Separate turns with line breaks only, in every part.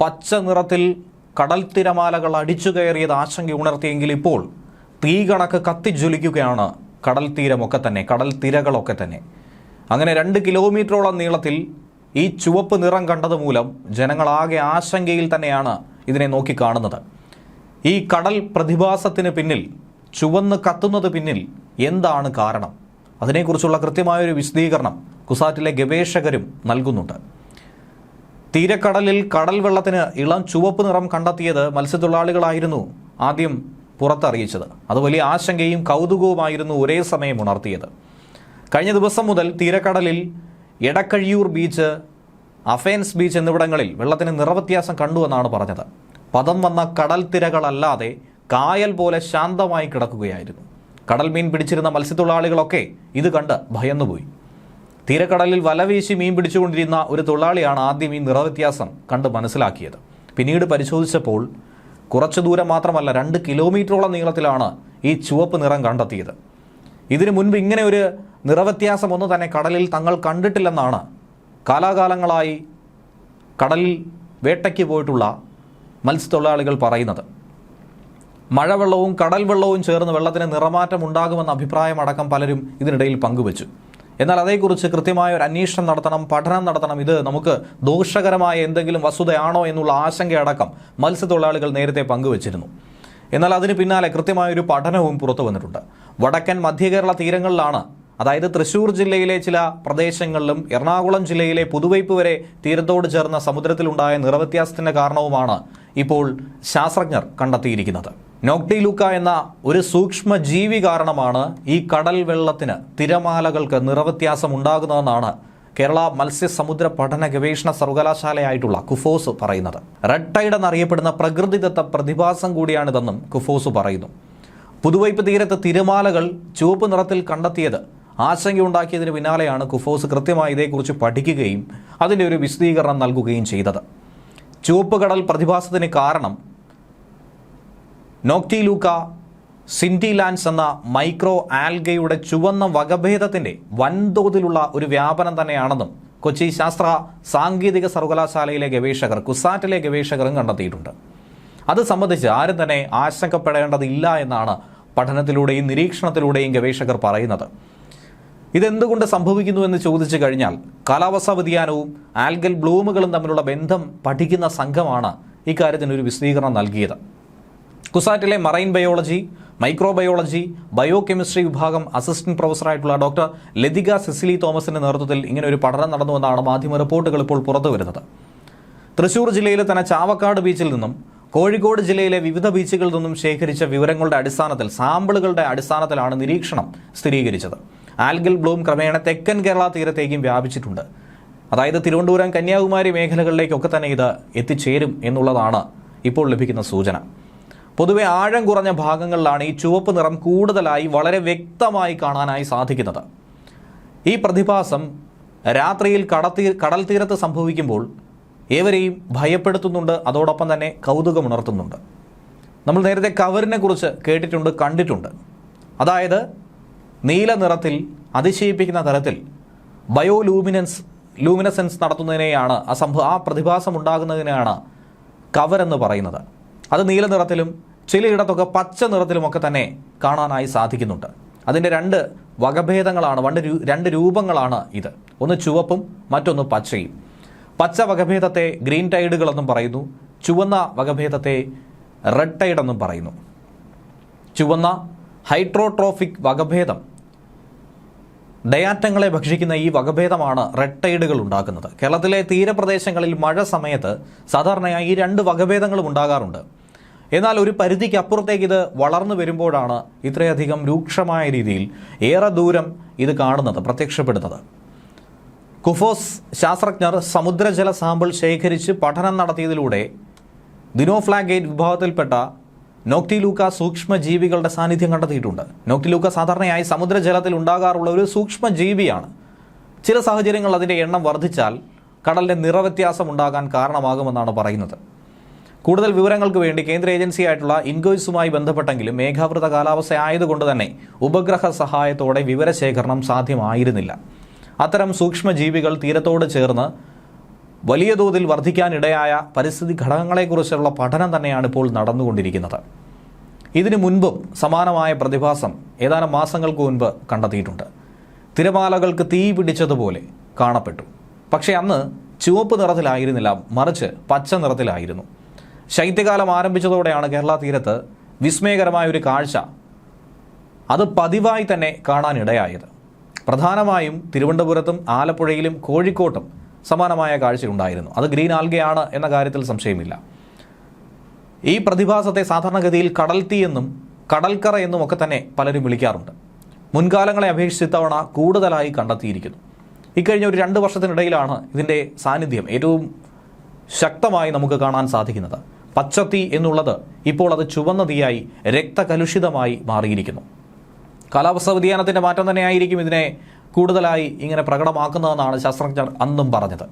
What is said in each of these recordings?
പച്ച നിറത്തിൽ കടൽ തിരമാലകൾ അടിച്ചു കയറിയത് ആശങ്ക ഉണർത്തിയെങ്കിൽ ഇപ്പോൾ തീ കണക്ക് കത്തിജ്വലിക്കുകയാണ് കടൽ തീരമൊക്കെ തന്നെ കടൽ തിരകളൊക്കെ തന്നെ. അങ്ങനെ രണ്ട് കിലോമീറ്ററോളം നീളത്തിൽ ഈ ചുവപ്പ് നിറം കണ്ടത് മൂലം ജനങ്ങളാകെ ആശങ്കയിൽ തന്നെയാണ് ഇതിനെ നോക്കിക്കാണുന്നത് ഈ കടൽ പ്രതിഭാസത്തിന് പിന്നിൽ ചുവന്ന് കത്തുന്നത് പിന്നിൽ എന്താണ് കാരണം? അതിനെക്കുറിച്ചുള്ള കൃത്യമായൊരു വിശദീകരണം കുസാറ്റിലെ ഗവേഷകരും നൽകുന്നുണ്ട്. തീരക്കടലിൽ കടൽ വെള്ളത്തിന് ഇളം ചുവപ്പ് നിറം കണ്ടെത്തിയത് മത്സ്യത്തൊഴിലാളികളായിരുന്നു ആദ്യം പുറത്തറിയിച്ചത്. അത് വലിയ ആശങ്കയും കൗതുകവുമായിരുന്നു ഒരേ സമയം ഉണർത്തിയത്. കഴിഞ്ഞ ദിവസം മുതൽ തീരക്കടലിൽ എടക്കഴിയൂർ ബീച്ച് അഫേൻസ് ബീച്ച് എന്നിവിടങ്ങളിൽ വെള്ളത്തിന് നിറവ്യത്യാസം കണ്ടുവെന്നാണ് പറഞ്ഞത്. പദം വന്ന കടൽ തിരകളല്ലാതെ കായൽ പോലെ ശാന്തമായി കിടക്കുകയായിരുന്നു. കടൽ മീൻ പിടിച്ചിരുന്ന മത്സ്യത്തൊഴിലാളികളൊക്കെ ഇത് കണ്ട് ഭയന്നുപോയി. തീരക്കടലിൽ വലവീശി മീൻ പിടിച്ചുകൊണ്ടിരുന്ന ഒരു തൊഴിലാളിയാണ് ആദ്യം ഈ നിറവ്യത്യാസം കണ്ട് മനസ്സിലാക്കിയത്. പിന്നീട് പരിശോധിച്ചപ്പോൾ കുറച്ചു ദൂരം മാത്രമല്ല രണ്ട് കിലോമീറ്ററോളം നീളത്തിലാണ് ഈ ചുവപ്പ് നിറം കണ്ടെത്തിയത്. ഇതിനു മുൻപ് ഇങ്ങനെ ഒരു നിറവ്യത്യാസം ഒന്നും തന്നെ കടലിൽ തങ്ങൾ കണ്ടിട്ടില്ലെന്നാണ് കാലാകാലങ്ങളായി കടലിൽ വേട്ടയ്ക്ക് പോയിട്ടുള്ള മത്സ്യത്തൊഴിലാളികൾ പറയുന്നത്. മഴവെള്ളവും കടൽ വെള്ളവും ചേർന്ന് വെള്ളത്തിന് നിറമാറ്റം ഉണ്ടാകുമെന്ന അഭിപ്രായമടക്കം പലരും ഇതിനിടയിൽ പങ്കുവച്ചു. എന്നാൽ അതേക്കുറിച്ച് കൃത്യമായ ഒരു അന്വേഷണം നടത്തണം പഠനം നടത്തണം. ഇത് നമുക്ക് ദോഷകരമായ എന്തെങ്കിലും വസ്തുതയാണോ എന്നുള്ള ആശങ്കയടക്കം മത്സ്യത്തൊഴിലാളികൾ നേരത്തെ പങ്കുവച്ചിരുന്നു. എന്നാൽ അതിന് പിന്നാലെ കൃത്യമായ ഒരു പഠനവും പുറത്തു വന്നിട്ടുണ്ട്. വടക്കൻ മധ്യകേരള തീരങ്ങളിലാണ് അതായത് തൃശൂർ ജില്ലയിലെ ചില പ്രദേശങ്ങളിലും എറണാകുളം ജില്ലയിലെ പുതുവൈപ്പ് വരെ തീരത്തോട് ചേർന്ന സമുദ്രത്തിലുണ്ടായ നിറവ്യത്യാസത്തിന്റെ കാരണവുമാണ് ഇപ്പോൾ ശാസ്ത്രജ്ഞർ കണ്ടെത്തിയിരിക്കുന്നത്. നോക്ടിലൂക്ക എന്ന ഒരു സൂക്ഷ്മ ജീവി കാരണമാണ് ഈ കടൽ വെള്ളത്തിന് തിരമാലകൾക്ക് നിറവ്യത്യാസം ഉണ്ടാകുന്നതെന്നാണ് കേരള മത്സ്യസമുദ്ര പഠന ഗവേഷണ സർവകലാശാലയായിട്ടുള്ള കുഫോസ് പറയുന്നത്. റെഡ് ടൈഡ് എന്നറിയപ്പെടുന്ന പ്രകൃതിദത്ത പ്രതിഭാസം കൂടിയാണിതെന്നും കുഫോസ് പറയുന്നു. പുതുവൈപ്പ് തീരത്ത് തിരമാലകൾ ചുവപ്പ് നിറത്തിൽ കണ്ടെത്തിയത് ആശങ്കയുണ്ടാക്കിയതിന് പിന്നാലെയാണ് കുഫോസ് കൃത്യമായി ഇതേക്കുറിച്ച് പഠിക്കുകയും അതിന്റെ ഒരു വിശദീകരണം നൽകുകയും ചെയ്തത്. ചുവപ്പ് കടൽ പ്രതിഭാസത്തിന് കാരണം നോക്ടിലൂക്ക സിന്റിലാൻസ് എന്ന മൈക്രോ ആൽഗയുടെ ചുവന്ന വകഭേദത്തിന്റെ വൻതോതിലുള്ള ഒരു വ്യാപനം തന്നെയാണെന്നും കൊച്ചി ശാസ്ത്ര സാങ്കേതിക സർവകലാശാലയിലെ ഗവേഷകർ കുസാറ്റിലെ ഗവേഷകരും കണ്ടെത്തിയിട്ടുണ്ട്. അത് സംബന്ധിച്ച് ആരും തന്നെ ആശങ്കപ്പെടേണ്ടതില്ല എന്നാണ് പഠനത്തിലൂടെയും നിരീക്ഷണത്തിലൂടെയും ഗവേഷകർ പറയുന്നത്. ഇതെന്തുകൊണ്ട് സംഭവിക്കുന്നു എന്ന് ചോദിച്ചു കഴിഞ്ഞാൽ കാലാവസ്ഥാ വ്യതിയാനവും ആൽഗൽ ബ്ലൂമുകളും തമ്മിലുള്ള ബന്ധം പഠിക്കുന്ന സംഘമാണ് ഇക്കാര്യത്തിനൊരു വിശദീകരണം നൽകിയത്. കുസാറ്റിലെ marine biology microbiology bio chemistry വിഭാഗം അസിസ്റ്റന്റ് പ്രൊഫസറായിട്ടുള്ള ഡോക്ടർ ലതിക സിസിലി തോമസിന്റെ നേതൃത്വത്തിൽ ഇങ്ങനെ ഒരു പഠനം നടന്നുവെന്നാണ് മാധ്യമ റിപ്പോർട്ടുകൾ ഇപ്പോൾ പുറത്തു വരുന്നത്. തൃശൂർ ജില്ലയിലെ തന്നെ ചാവക്കാട് ബീച്ചിൽ നിന്നും കോഴിക്കോട് ജില്ലയിലെ വിവിധ ബീച്ചുകളിൽ നിന്നും ശേഖരിച്ച വിവരങ്ങളുടെ അടിസ്ഥാനത്തിൽ സാമ്പിളുകളുടെ അടിസ്ഥാനത്തിലാണ് നിരീക്ഷണം സ്ഥിരീകരിച്ചത്. ആൽഗിൽ ബ്ലൂം ക്രമേണ തെക്കൻ കേരള തീരത്തേക്കും വ്യാപിച്ചിട്ടുണ്ട്. അതായത് തിരുവനന്തപുരം കന്യാകുമാരി മേഖലകളിലേക്കൊക്കെ തന്നെ ഇത് എത്തിച്ചേരും എന്നുള്ളതാണ് ഇപ്പോൾ ലഭിക്കുന്ന സൂചന. പൊതുവെ ആഴം കുറഞ്ഞ ഭാഗങ്ങളിലാണ് ഈ ചുവപ്പ് നിറം കൂടുതലായി വളരെ വ്യക്തമായി കാണാനായി സാധിക്കുന്നത്. ഈ പ്രതിഭാസം രാത്രിയിൽ കടത്തീ കടൽ തീരത്ത് സംഭവിക്കുമ്പോൾ ഏവരെയും ഭയപ്പെടുത്തുന്നുണ്ട് അതോടൊപ്പം തന്നെ കൗതുകമുണർത്തുന്നുണ്ട്. നമ്മൾ നേരത്തെ കവറിനെ കുറിച്ച് കേട്ടിട്ടുണ്ട് കണ്ടിട്ടുണ്ട്. അതായത് നീല നിറത്തിൽ അതിശയിപ്പിക്കുന്ന തരത്തിൽ ബയോ ലൂമിനൻസ് ലൂമിനസെൻസ് നടത്തുന്നതിനെയാണ് ആ സംഭവം ആ പ്രതിഭാസം ഉണ്ടാകുന്നതിനെയാണ് കവർ എന്ന് പറയുന്നത്. അത് നീല നിറത്തിലും ചിലയിടത്തൊക്കെ പച്ച നിറത്തിലുമൊക്കെ തന്നെ കാണാനായി സാധിക്കുന്നുണ്ട്. അതിന്റെ രണ്ട് വകഭേദങ്ങളാണ് രണ്ട് രണ്ട് രൂപങ്ങളാണ് ഇത്. ഒന്ന് ചുവപ്പും മറ്റൊന്ന് പച്ചയും. പച്ച വകഭേദത്തെ ഗ്രീൻ ടൈഡുകളെന്നും പറയുന്നു. ചുവന്ന വകഭേദത്തെ റെഡ് ടൈഡ് എന്നും പറയുന്നു. ചുവന്ന ഹൈഡ്രോട്രോഫിക് വകഭേദം. ഡയാറ്റങ്ങളെ ഭക്ഷിക്കുന്ന ഈ വകഭേദമാണ് റെഡ് ടൈഡുകൾ ഉണ്ടാക്കുന്നത്. കേരളത്തിലെ തീരപ്രദേശങ്ങളിൽ മഴ സമയത്ത് സാധാരണയായി ഈ രണ്ട് വകഭേദങ്ങളും ഉണ്ടാകാറുണ്ട്. എന്നാൽ ഒരു പരിധിക്ക് അപ്പുറത്തേക്ക് ഇത് വളർന്നു വരുമ്പോഴാണ് ഇത്രയധികം രൂക്ഷമായ രീതിയിൽ ഏറെ ദൂരം ഇത് കാണുന്നത് പ്രത്യക്ഷപ്പെടുന്നത്. കുഫോസ് ശാസ്ത്രജ്ഞർ സമുദ്രജല സാമ്പിൾ ശേഖരിച്ച് പഠനം നടത്തിയതിലൂടെ ദിനോഫ്ലാഗേറ്റ് വിഭാഗത്തിൽപ്പെട്ട നോക്ടിലൂക്ക സൂക്ഷ്മജീവികളുടെ സാന്നിധ്യം കണ്ടെത്തിയിട്ടുണ്ട്. നോക്ടിലൂക്ക സാധാരണയായി സമുദ്രജലത്തിൽ ഉണ്ടാകാറുള്ള ഒരു സൂക്ഷ്മജീവിയാണ്. ചില സാഹചര്യങ്ങളിൽ അതിന്റെ എണ്ണം വർദ്ധിച്ചാൽ കടലിന്റെ നിറവ്യത്യാസം ഉണ്ടാകാൻ കാരണമാകുമെന്നാണ് പറയുന്നത്. കൂടുതൽ വിവരങ്ങൾക്ക് വേണ്ടി കേന്ദ്ര ഏജൻസിയായിട്ടുള്ള ഇൻകോയ്സുമായി ബന്ധപ്പെട്ടെങ്കിലും മേഘാവൃത കാലാവസ്ഥ ആയതുകൊണ്ട് തന്നെ ഉപഗ്രഹ സഹായത്തോടെ വിവരശേഖരണം സാധ്യമായിരുന്നില്ല. അത്തരം സൂക്ഷ്മജീവികൾ തീരത്തോട് ചേർന്ന് വലിയ തോതിൽ വർദ്ധിക്കാനിടയായ പരിസ്ഥിതി ഘടകങ്ങളെക്കുറിച്ചുള്ള പഠനം തന്നെയാണ് ഇപ്പോൾ നടന്നുകൊണ്ടിരിക്കുന്നത്. ഇതിനു മുൻപും സമാനമായ പ്രതിഭാസം ഏതാനും മാസങ്ങൾക്ക് മുൻപ് കണ്ടെത്തിയിട്ടുണ്ട്. തിരമാലകൾക്ക് തീ പിടിച്ചതുപോലെ കാണപ്പെട്ടു. പക്ഷേ അന്ന് ചുവപ്പ് നിറത്തിലായിരുന്നില്ല മറിച്ച് പച്ച നിറത്തിലായിരുന്നു. ശൈത്യകാലം ആരംഭിച്ചതോടെയാണ് കേരള തീരത്ത് വിസ്മയകരമായ ഒരു കാഴ്ച അത് പതിവായി തന്നെ കാണാനിടയായത്. പ്രധാനമായും തിരുവനന്തപുരത്തും ആലപ്പുഴയിലും കോഴിക്കോട്ടും സമാനമായ കാഴ്ചയുണ്ടായിരുന്നു. അത് ഗ്രീൻ ആൽഗയാണ് എന്ന കാര്യത്തിൽ സംശയമില്ല. ഈ പ്രതിഭാസത്തെ സാധാരണഗതിയിൽ കടൽ തീ എന്നും കടൽക്കറ എന്നും ഒക്കെ തന്നെ പലരും വിളിക്കാറുണ്ട്. മുൻകാലങ്ങളെ അപേക്ഷിച്ച് ഇത്തവണ കൂടുതലായി കണ്ടെത്തിയിരിക്കുന്നു. ഇക്കഴിഞ്ഞ ഒരു രണ്ട് വർഷത്തിനിടയിലാണ് ഇതിന്റെ സാന്നിധ്യം ഏറ്റവും ശക്തമായി നമുക്ക് കാണാൻ സാധിക്കുന്നത്. പച്ചത്തീ എന്നുള്ളത് ഇപ്പോൾ അത് ചുവന്ന തീയായി രക്തകലുഷിതമായി മാറിയിരിക്കുന്നു. കാലാവസ്ഥാ വ്യതിയാനത്തിന്റെ മാറ്റം തന്നെയായിരിക്കും ഇതിനെ കൂടുതലായി ഇങ്ങനെ പ്രകടമാക്കുന്നതെന്നാണ് ശാസ്ത്രജ്ഞർ അന്നും പറഞ്ഞത്.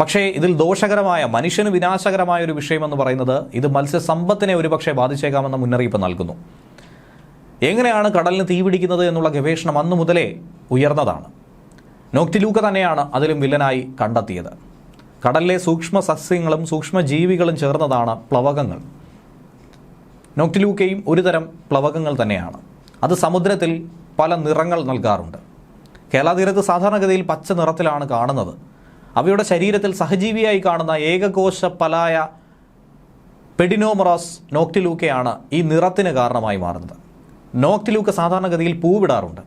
പക്ഷേ ഇതിൽ ദോഷകരമായ മനുഷ്യന് വിനാശകരമായ ഒരു വിഷയമെന്ന് പറയുന്നത് ഇത് മത്സ്യസമ്പത്തിനെ ഒരുപക്ഷെ ബാധിച്ചേക്കാമെന്ന മുന്നറിയിപ്പ് നൽകുന്നു. എങ്ങനെയാണ് കടലിന് തീപിടിക്കുന്നത് എന്നുള്ള ഗവേഷണം അന്നു മുതലേ ഉയർന്നതാണ്. നോക്തിലൂക്ക തന്നെയാണ് അതിലും വില്ലനായി കണ്ടെത്തിയത്. കടലിലെ സൂക്ഷ്മ സസ്യങ്ങളും സൂക്ഷ്മ ജീവികളും ചേർന്നതാണ് പ്ലവകങ്ങൾ. നോക്ടിലൂക്കയും ഒരുതരം പ്ലവകങ്ങൾ തന്നെയാണ്. അത് സമുദ്രത്തിൽ പല നിറങ്ങൾ നൽകാറുണ്ട്. കേരള തീരത്ത് സാധാരണഗതിയിൽ പച്ച നിറത്തിലാണ് കാണുന്നത്. അവയുടെ ശരീരത്തിൽ സഹജീവിയായി കാണുന്ന ഏകകോശ പലായ പെഡിനോമറോസ് നോക്ടിലൂക്കയാണ് ഈ നിറത്തിന് കാരണമായി മാറുന്നത്. നോക്ടിലൂക്ക സാധാരണഗതിയിൽ പൂവിടാറുണ്ട്.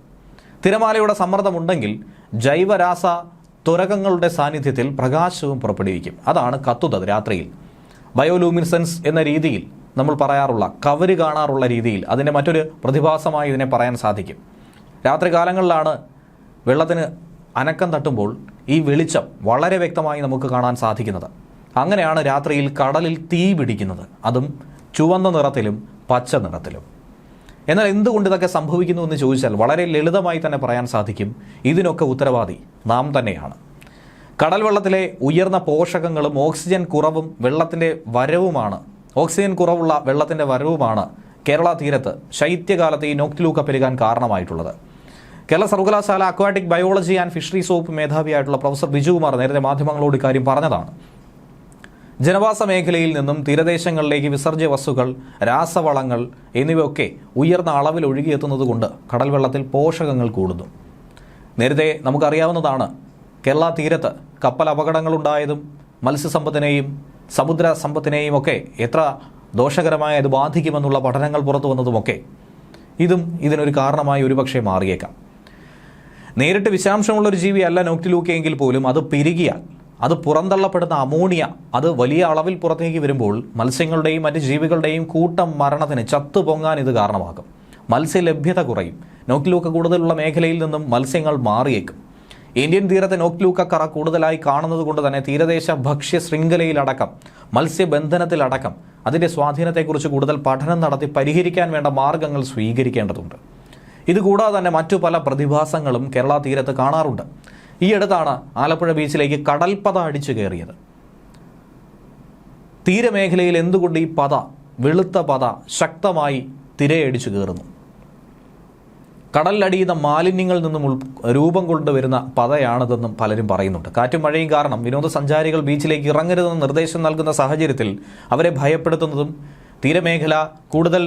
തിരമാലയുടെ സമ്മർദ്ദമുണ്ടെങ്കിൽ ജൈവരാസ തുരകങ്ങളുടെ സാന്നിധ്യത്തിൽ പ്രകാശവും പുറപ്പെടുവിക്കും. അതാണ് കത്തുന്നത് രാത്രിയിൽ. ബയോലൂമിൻസെൻസ് എന്ന രീതിയിൽ നമ്മൾ പറയാറുള്ള കവര് കാണാറുള്ള രീതിയിൽ അതിന്റെ മറ്റൊരു പ്രതിഭാസമായി ഇതിനെ പറയാൻ സാധിക്കും. രാത്രി കാലങ്ങളിലാണ് വെള്ളത്തിന് അനക്കം തട്ടുമ്പോൾ ഈ വെളിച്ചം വളരെ വ്യക്തമായി നമുക്ക് കാണാൻ സാധിക്കുന്നത്. അങ്ങനെയാണ് രാത്രിയിൽ കടലിൽ തീ പിടിക്കുന്നത്. അതും ചുവന്ന നിറത്തിലും പച്ച നിറത്തിലും. എന്നാൽ എന്തുകൊണ്ട് ഇതൊക്കെ സംഭവിക്കുന്നു എന്ന് ചോദിച്ചാൽ വളരെ ലളിതമായി തന്നെ പറയാൻ സാധിക്കും. ഇതിനൊക്കെ ഉത്തരവാദി നാം തന്നെയാണ്. കടൽ വെള്ളത്തിലെ ഉയർന്ന പോഷകങ്ങളും ഓക്സിജൻ കുറവും വെള്ളത്തിന്റെ വരവുമാണ്. ഓക്സിജൻ കുറവുള്ള വെള്ളത്തിന്റെ വരവുമാണ് കേരള തീരത്ത് ശൈത്യകാലത്ത് ഈ നോക്തിലൂക്ക പെരുകാൻ കാരണമായിട്ടുള്ളത്. കേരള സർവകലാശാല അക്വാറ്റിക് ബയോളജി ആൻഡ് ഫിഷറീസ് വകുപ്പ് മേധാവിയായിട്ടുള്ള പ്രൊഫസർ ബിജുകുമാർ നേരത്തെ മാധ്യമങ്ങളോട് ഇക്കാര്യം പറഞ്ഞതാണ്. ജനവാസ മേഖലയിൽ നിന്നും തീരദേശങ്ങളിലേക്ക് വിസർജ്യ വസ്തുക്കൾ രാസവളങ്ങൾ എന്നിവയൊക്കെ ഉയർന്ന അളവിൽ ഒഴുകിയെത്തുന്നതുകൊണ്ട് കടൽവെള്ളത്തിൽ കടൽ വെള്ളത്തിൽ പോഷകങ്ങൾ കൂടുന്നു. നേരത്തെ നമുക്കറിയാവുന്നതാണ് കേരള തീരത്ത് കപ്പൽ അപകടങ്ങളുണ്ടായതും മത്സ്യസമ്പത്തിനെയും സമുദ്ര സമ്പത്തിനെയും ഒക്കെ എത്ര ദോഷകരമായ അത് ബാധിക്കുമെന്നുള്ള പഠനങ്ങൾ പുറത്തു വന്നതുമൊക്കെ ഇതും ഇതിനൊരു കാരണമായി ഒരുപക്ഷെ മാറിയേക്കാം. നേരിട്ട് വിഷാംശമുള്ളൊരു ജീവിയല്ല നോക്കിലൂക്കിയെങ്കിൽ പോലും അത് പെരുകിയാൽ അത് പുറന്തള്ളപ്പെടുന്ന അമോണിയ അത് വലിയ അളവിൽ പുറത്തേക്ക് വരുമ്പോൾ മത്സ്യങ്ങളുടെയും മറ്റ് ജീവികളുടെയും കൂട്ടം മരണത്തിന് ചത്തുപൊങ്ങാൻ ഇത് കാരണമാകും. മത്സ്യലഭ്യത കുറയും. നോക്കിലൂക്ക കൂടുതലുള്ള മേഖലയിൽ നിന്നും മത്സ്യങ്ങൾ മാറിയേക്കും. ഇന്ത്യൻ തീരത്തെ നോക്കിലൂക്ക കറ കൂടുതലായി കാണുന്നത് കൊണ്ട് തന്നെ തീരദേശ ഭക്ഷ്യ ശൃംഖലയിലടക്കം മത്സ്യബന്ധനത്തിലടക്കം അതിന്റെ സ്വാധീനത്തെക്കുറിച്ച് കൂടുതൽ പഠനം നടത്തി പരിഹരിക്കാൻ വേണ്ട മാർഗങ്ങൾ സ്വീകരിക്കേണ്ടതുണ്ട്. ഇതുകൂടാതെ തന്നെ മറ്റു പല പ്രതിഭാസങ്ങളും കേരള തീരത്ത് കാണാറുണ്ട്. ഈ അടുത്താണ് ആലപ്പുഴ ബീച്ചിലേക്ക് കടൽപ്പത അടിച്ചു കയറിയത്. തീരമേഖലയിൽ എന്തുകൊണ്ട് ഈ പത വെളുത്ത പത ശക്തമായി തിരയടിച്ചു കയറുന്നു? കടലിലടിയുന്ന മാലിന്യങ്ങളിൽ നിന്നും രൂപം കൊണ്ടുവരുന്ന പതയാണിതെന്നും പലരും പറയുന്നുണ്ട്. കാറ്റും മഴയും കാരണം വിനോദസഞ്ചാരികൾ ബീച്ചിലേക്ക് ഇറങ്ങരുതെന്ന് നിർദ്ദേശം നൽകുന്ന സാഹചര്യത്തിൽ അവരെ ഭയപ്പെടുത്തുന്നതും തീരമേഖല കൂടുതൽ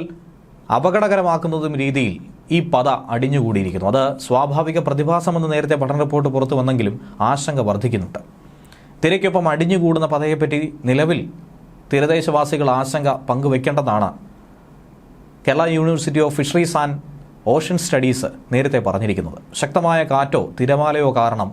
അപകടകരമാക്കുന്നതും രീതിയിൽ ഈ പത അടിഞ്ഞുകൂടിയിരിക്കുന്നു. അത് സ്വാഭാവിക പ്രതിഭാസമെന്ന് നേരത്തെ പഠന റിപ്പോർട്ട് പുറത്തു വന്നെങ്കിലും ആശങ്ക വർദ്ധിക്കുന്നുണ്ട്. തിരയ്ക്കൊപ്പം അടിഞ്ഞുകൂടുന്ന പതയെപ്പറ്റി നിലവിൽ തീരദേശവാസികൾ ആശങ്ക പങ്കുവെക്കേണ്ടതാണ്. Kerala university of fisheries and ocean studies നേരത്തെ പറഞ്ഞിരിക്കുന്നത്. ശക്തമായ കാറ്റോ തിരമാലയോ കാരണം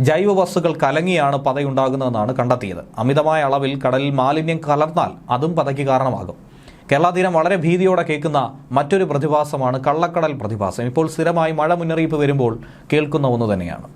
ജൈവ വസ്തുക്കൾ കലങ്ങിയാണ് പതയുണ്ടാകുന്നതെന്നാണ് കണ്ടെത്തിയത്. അമിതമായ അളവിൽ കടലിൽ മാലിന്യം കലർന്നാൽ അതും പതയ്ക്ക് കാരണമാകും. കേരള തീരം വളരെ ഭീതിയോടെ കേൾക്കുന്ന മറ്റൊരു പ്രതിഭാസമാണ് കള്ളക്കടൽ പ്രതിഭാസം. ഇപ്പോൾ സ്ഥിരമായി മഴ മുന്നറിയിപ്പ് വരുമ്പോൾ കേൾക്കുന്ന ഒന്ന് തന്നെയാണ്.